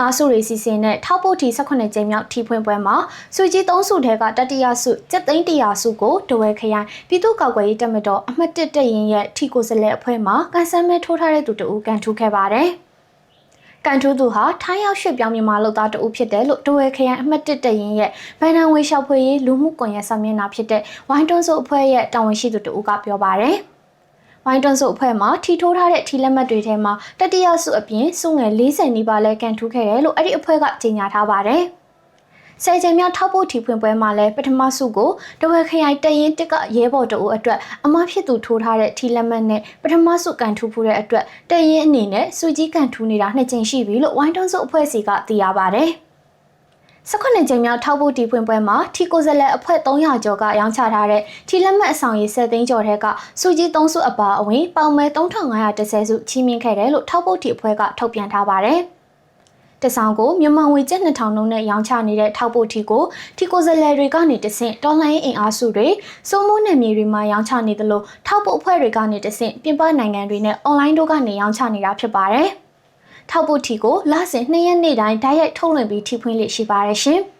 အားစုတွေစီစဉ်တဲ့ထောက်ပို့တီ18ကြိမ်မြောက်ထီဖွင့်ပွဲမှာစုကြီး3စုထဲကတတိယစုကျက်သိန်း100စုကိုတဝဲခရိုင်ပြည်သူ့ကောက်ွယ်ရေးတပ်မတော်အမှတ်1တပ်ရင်းရဲ့ထီကိုစလဲအဖွဲ့မှကန်ဆယ်မဲထိုးထားတဲ့သူတဦးကန်ထူးခဲ့ပါတယ်။ကန်ထူးသူဟာထိုင်းရောက်ရွှေ့ပြောင်းမြန်မာလုပ်သားတဦးဖြစ်တယ်လို့တဝဲခရိုင်အမှတ်1တပ်ရင်းရဲ့ဗန်နံဝေရှောက်ဖွေရေးလူမှုကွန်ရက်စာမျက်နှာဖြစ်တဲ့ဝိုင်းတွန်းစုအဖွဲ့ရဲ့တာဝန်ရှိသူတဦးကပြောပါတယ်။ ဝိုင်းတွန်းစုအဖွဲ့မှာထီထိုးထားတဲ့ထီလက်မှတ်တွေထဲမှာတတိယစုအပြင်စုငယ်40နီးပါးလဲကန်ထူးခဲ့တယ်လို့အဲ့ဒီအဖွဲ့ကကြေညာထားပါတယ်။ဆယ်ချိန်မြောက်ထောက်ပို့ထီဖွင့်ပွဲမှာလဲပထမစုကိုတဝက်ခရိုင်တရင်တစ်ကရဲဘော်တအုပ်အတွက်အမဖြစ်သူထိုးထားတဲ့ထီလက်မှတ်နဲ့ပထမစုကန်ထူးဖို့တဲ့အတွက်တရင်အနေနဲ့စုကြီးကန်ထူးနေတာနှစ်ကြိမ်ရှိပြီလို့ဝိုင်းတွန်းစုအဖွဲ့စီကသိရပါတယ်။ 18ကြိမ်မြောက်ထောက်ဖို့တီဖွင့်ပွဲမှာထီကိုဇလက်အဖွဲ့300ကျော်ကရောင်းချထားတဲ့ထီလက်မှတ်အဆောင်ရည်7သိန်းကျော်ထဲကစုကြီး3စုအပါအဝင်ပေါင်မဲ3510စုချီးမြှင့်ခဲ့တယ်လို့ထောက်ဖို့တီအဖွဲ့ကထုတ်ပြန်ထားပါတယ်။တဆောင်ကိုမြန်မာငွေကျပ်2000နှုန်းနဲ့ရောင်းချနေတဲ့ထောက်ပို့ထီကိုထီကိုဇလဲတွေကနေတဆင့်တော်လိုင်းအင်အားစုတွေစိုးမိုးနယ်မြေတွေမှာရောင်းချနေသလိုထောက်ပို့အဖွဲ့တွေကနေတဆင့်ပြင်ပနိုင်ငံတွေနဲ့အွန်လိုင်းတို့ကနေရောင်းချနေတာဖြစ်ပါတယ်။ ထောက်ပို့ထီကိုလစဉ်2ရက်နေ့တိုင်းဓာတ်ရိုက်ထုတ်လွှင့်ပြီးထီဖွင့်လိရှိပါရရှင်။